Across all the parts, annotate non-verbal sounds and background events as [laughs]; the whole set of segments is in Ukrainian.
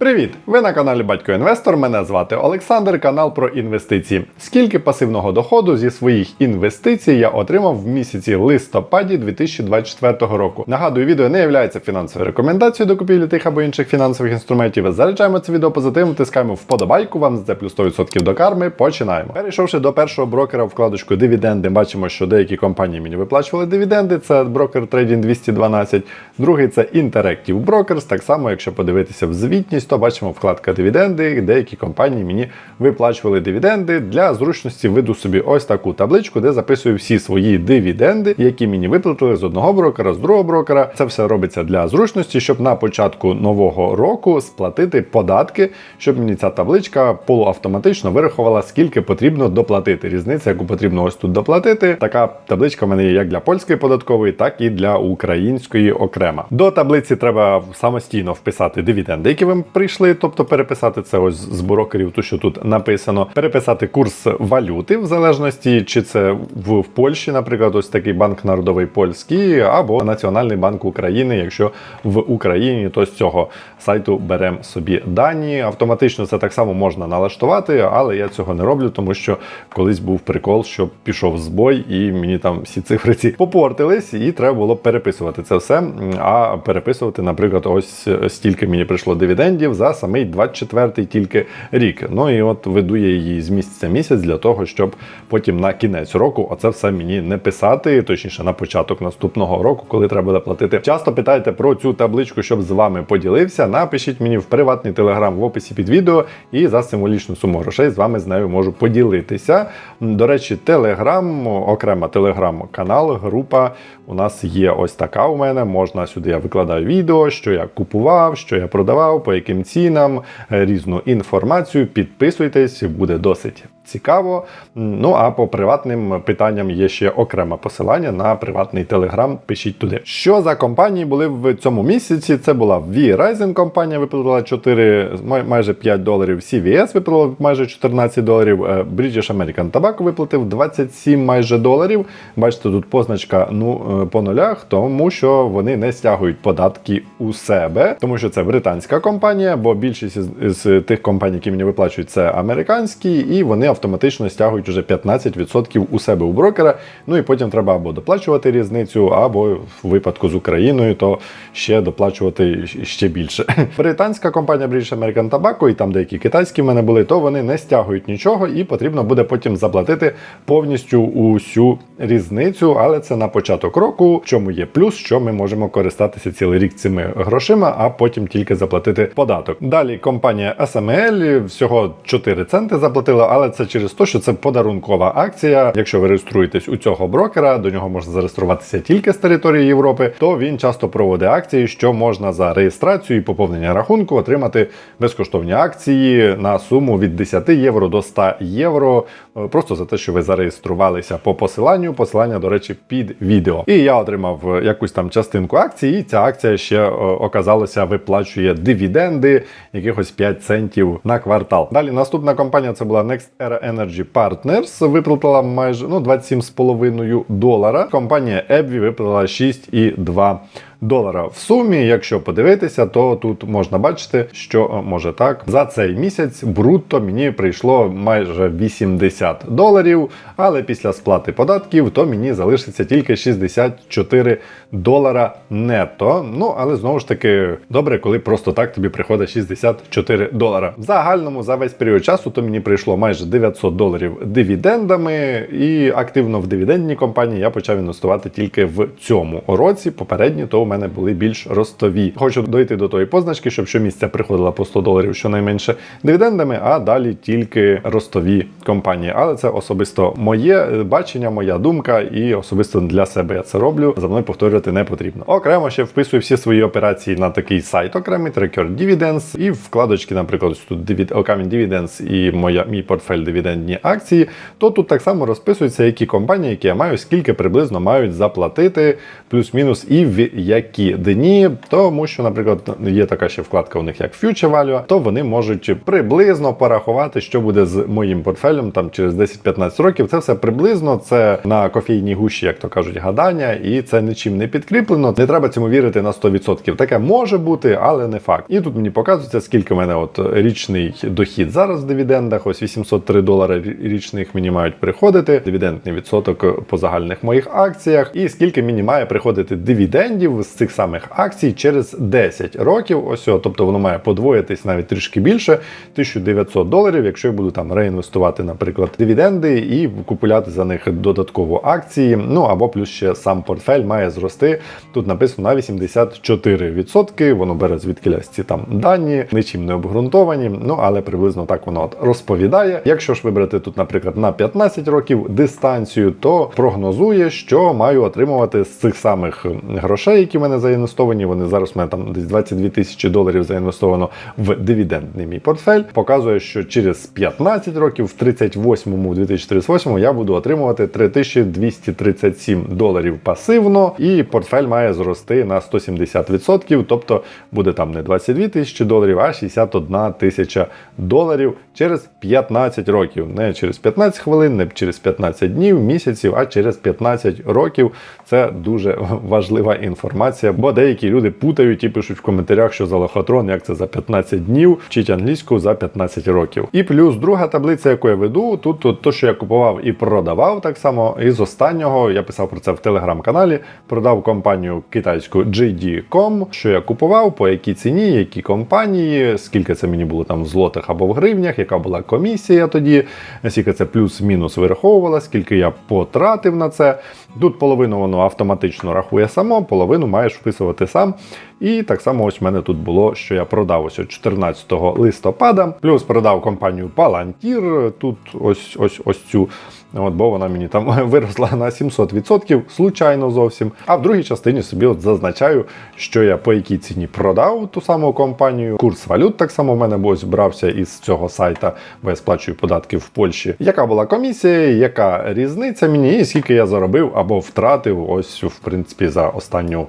Привіт! Ви на каналі Батько Інвестор. Мене звати Олександр, канал про інвестиції. Скільки пасивного доходу зі своїх інвестицій я отримав в місяці листопаді 2024 року. Нагадую, відео не є фінансовою рекомендацією до купівлі тих або інших фінансових інструментів. Заряджаємо це відео позитивно, тискаємо вподобайку. Вам за плюс 100% до карми. Починаємо. Перейшовши до першого брокера вкладочку дивіденди, бачимо, що деякі компанії мені виплачували дивіденди. Це брокер Trading 212. Другий це Interactive Brokers. Так само, якщо подивитися в звітність, то бачимо вкладка дивіденди. Деякі компанії мені виплачували дивіденди. Для зручності веду собі ось таку табличку, де записую всі свої дивіденди, які мені виплатили з одного брокера, з другого брокера. Це все робиться для зручності, щоб на початку нового року сплатити податки, щоб мені ця табличка полуавтоматично вирахувала, скільки потрібно доплатити. Різниця, яку потрібно ось тут доплатити. Така табличка в мене є як для польської податкової, так і для української окремо. До таблиці треба самостійно вписати дивіденди, які вам прийшли, тобто переписати це ось з брокерів, то що тут написано, переписати курс валюти в залежності, чи це в, в Польщі, наприклад, ось такий банк народовий польський, або Національний банк України, якщо в Україні, то з цього сайту беремо собі дані. Автоматично це так само можна налаштувати, але я цього не роблю, тому що колись був прикол, що пішов збой, і мені там всі цифри ці попортились, і треба було переписувати це все. А переписувати, наприклад, ось стільки мені прийшло дивідендів за самий 24-й тільки рік. Ну і от веду я її з місяця місяць для того, щоб потім на кінець року оце все мені не писати, точніше на початок наступного року, коли треба буде платити. Часто питаєте про цю табличку, щоб з вами поділився. Напишіть мені в приватний телеграм в описі під відео, і за символічну суму грошей з вами з нею можу поділитися. До речі, телеграм, окрема телеграм-канал, група у нас є ось така у мене. Можна сюди я викладаю відео, що я купував, що я продавав, по яким цінам, е, різну інформацію. Підписуйтесь, буде досить цікаво. Ну а по приватним питанням є ще окреме посилання на приватний телеграм. Пишіть туди. Що за компанії були в цьому місяці? Це була V-Rising компанія, виплатила 4, майже 5 доларів. CVS виплатила майже 14 доларів. е, British American Tobacco виплатив 27 майже доларів. Бачите, тут позначка ну е, по нулях, тому що вони не стягують податки у себе, тому що це британська компанія, бо більшість з тих компаній, які мені виплачують, це американські, і вони автоматично стягують уже 15% у себе у брокера. Ну і потім треба або доплачувати різницю, або в випадку з Україною, то ще доплачувати ще більше. [laughs] Британська компанія British American Tobacco, і там деякі китайські в мене були, то вони не стягують нічого, і потрібно буде потім заплатити повністю усю різницю, але це на початок року, в чому є плюс, що ми можемо користатися цілий рік цими грошима, а потім тільки заплатити податок. Далі компанія SML всього 4 центи заплатила, але це через те, що це подарункова акція. Якщо ви реєструєтесь у цього брокера, до нього можна зареєструватися тільки з території Європи, то він часто проводить акції, що можна за реєстрацію і поповнення рахунку отримати безкоштовні акції на суму від 10 євро до 100 євро. е, Просто за те, що ви зареєструвалися по посиланню. Посилання, до речі, під відео. І я отримав е, якусь там частинку акції, і ця акція ще е, оказалося виплачує дивіденди, якихось 5 центів на квартал. Далі наступна компанія це була Next Era Energy Partners. Виплатила майже ну 27,5 долара. Компанія Ebvi виплатила 6,2 долара в сумі. Якщо подивитися, то тут можна бачити, що е, може так за цей місяць брутто мені прийшло майже 80 доларів. Але після сплати податків то мені залишиться тільки 64 долара нетто. Ну але знову ж таки добре, коли просто так тобі приходить 64 долара. В загальному за весь період часу то мені прийшло майже 900 доларів дивідендами, і активно в дивідендній компанії я почав інвестувати тільки в цьому році. Попередні то мене були більш ростові. Хочу дойти до тої позначки, щоб щомісяця приходила по 100 доларів щонайменше дивідендами, а далі тільки ростові компанії. Але це особисто моє е, бачення, моя думка, і особисто для себе я це роблю. За мною повторювати не потрібно. Окремо ще вписую всі свої операції на такий сайт окремий Tracker Dividends і вкладочки, наприклад, тут окамінь Dividends і моя мій портфель дивідендні акції. То тут так само розписується, які компанії, які я маю, скільки приблизно мають заплатити, плюс-мінус, і в які дні, тому що, наприклад, є така ще вкладка у них як Future Value, то вони можуть приблизно порахувати, що буде з моїм портфелем там через 10-15 років. Це все приблизно, це на кофейній гущі, як то кажуть, гадання, і це нічим не підкріплено. Не треба цьому вірити на 100%. Таке може бути, але не факт. І тут мені показується, скільки в мене от річний дохід зараз в дивідендах. Ось 803 долари річних мені мають приходити. Дивідендний відсоток по загальних моїх акціях, і скільки мені має приходити дивідендів цих самих акцій через 10 років. Ось, тобто воно має подвоїтись навіть трішки більше 1900 доларів, якщо я буду там реінвестувати, наприклад, дивіденди і купувати за них додатково акції. Ну або плюс ще сам портфель має зрости. Тут написано на 84%. Воно бере звідкилясь ці там дані, нічим не обґрунтовані. Ну але приблизно так воно от розповідає. Якщо ж вибрати тут, наприклад, на 15 років дистанцію, то прогнозує, що маю отримувати з цих самих грошей, які в мене заінвестовані. Вони зараз в мене там десь 22 тисячі доларів заінвестовано в дивідендний мій портфель. Показує, що через 15 років, в 38-му, в 2038 я буду отримувати 3237 доларів пасивно, і портфель має зрости на 170%, тобто буде там не 22 тисячі доларів, а 61 тисяча доларів через 15 років. Не через 15 хвилин, не через 15 днів, місяців, а через 15 років. Це дуже важлива інформація, бо деякі люди путають і пишуть в коментарях, що за лохотрон, як це за 15 днів, вчить англійську за 15 років. І плюс друга таблиця, яку я веду, тут, тут то, що я купував і продавав так само. І з останнього я писав про це в телеграм-каналі. Продав компанію китайську JD.com, що я купував, по якій ціні, які компанії, скільки це мені було там в злотих або в гривнях, яка була комісія тоді, скільки це плюс-мінус вираховувала, скільки я потратив на це. Тут половину воно автоматично рахує само, половину маєш вписувати сам. І так само ось в мене тут було, що я продав ось 14 листопада, плюс продав компанію Palantir, тут ось ось ось цю. От, бо вона мені там [laughs] виросла на 700%, случайно зовсім. А в другій частині собі от зазначаю, що я по якій ціні продав ту саму компанію. Курс валют так само в мене ось брався із цього сайта, бо я сплачую податки в Польщі. Яка була комісія, яка різниця мені, і скільки я заробив або втратив ось в принципі за останню.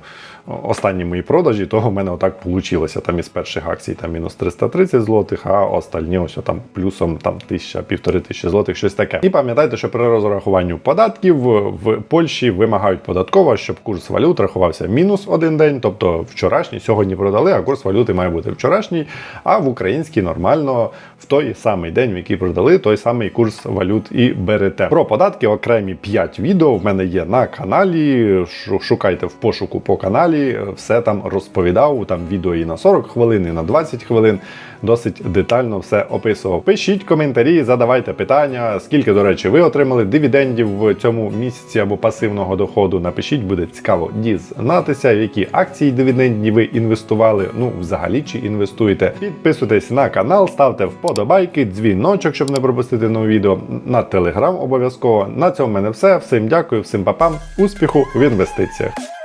Останні мої продажі, того в мене отак вийшло. Там із перших акцій там мінус 330 злотих, а остальні ось там плюсом там тисяча, півтори тисячі злотих, щось таке. І пам'ятайте, що при розрахуванні податків в Польщі вимагають податково, щоб курс валют рахувався мінус один день, тобто вчорашній, сьогодні продали, а курс валюти має бути вчорашній. А в українській нормально в той самий день, в який продали, той самий курс валют і берете. Про податки окремі 5 відео в мене є на каналі. Шукайте в пошуку по каналі. Все там розповідав. Там відео і на 40 хвилин, і на 20 хвилин. Досить детально все описував. Пишіть коментарі, задавайте питання. Скільки, до речі, ви отримали дивідендів в цьому місяці або пасивного доходу? Напишіть, буде цікаво дізнатися, в які акції дивідендні ви інвестували. Ну, взагалі чи інвестуєте. Підписуйтесь на канал, ставте вподобайки, дзвіночок, щоб не пропустити нове відео. На телеграм обов'язково. На цьому в мене все. Всім дякую, всім папам, успіху в інвестиціях.